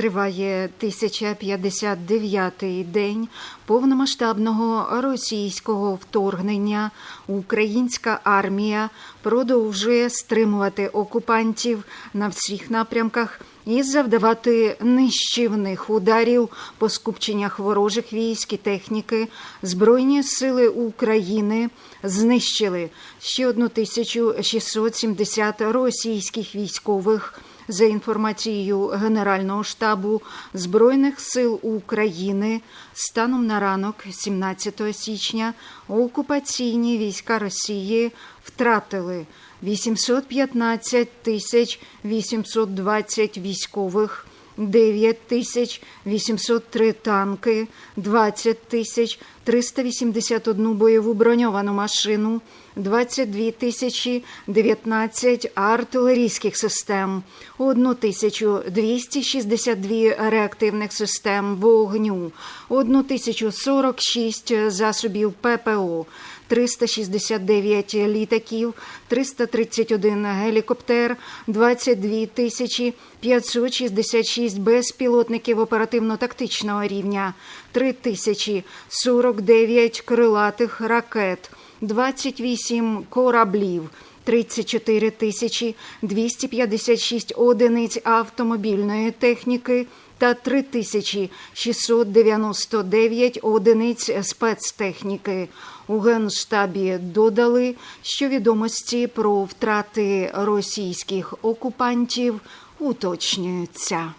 Триває 1059-й день повномасштабного російського вторгнення. Українська армія продовжує стримувати окупантів на всіх напрямках і завдавати нищівних ударів по скупченнях ворожих військ і техніки. Збройні сили України знищили ще 1670 російських військових. За інформацією Генерального штабу Збройних сил України, станом на ранок, 17 січня, окупаційні війська Росії втратили 815 тисяч 820 військових, 9 тисяч 803 танки, 20 тисяч 381 бойову броньовану машину, 22 тисячі 19 артилерійських систем, 1 тисячу 262 реактивних систем вогню, 1 тисячу 46 засобів ППО, 369 літаків, 331 гелікоптер, 22 тисячі 566 безпілотників оперативно-тактичного рівня, 3 тисячі 49 крилатих ракет, 28 кораблів, 34 тисячі 256 одиниць автомобільної техніки та 3699 одиниць спецтехніки. У Генштабі додали, що відомості про втрати російських окупантів уточнюються.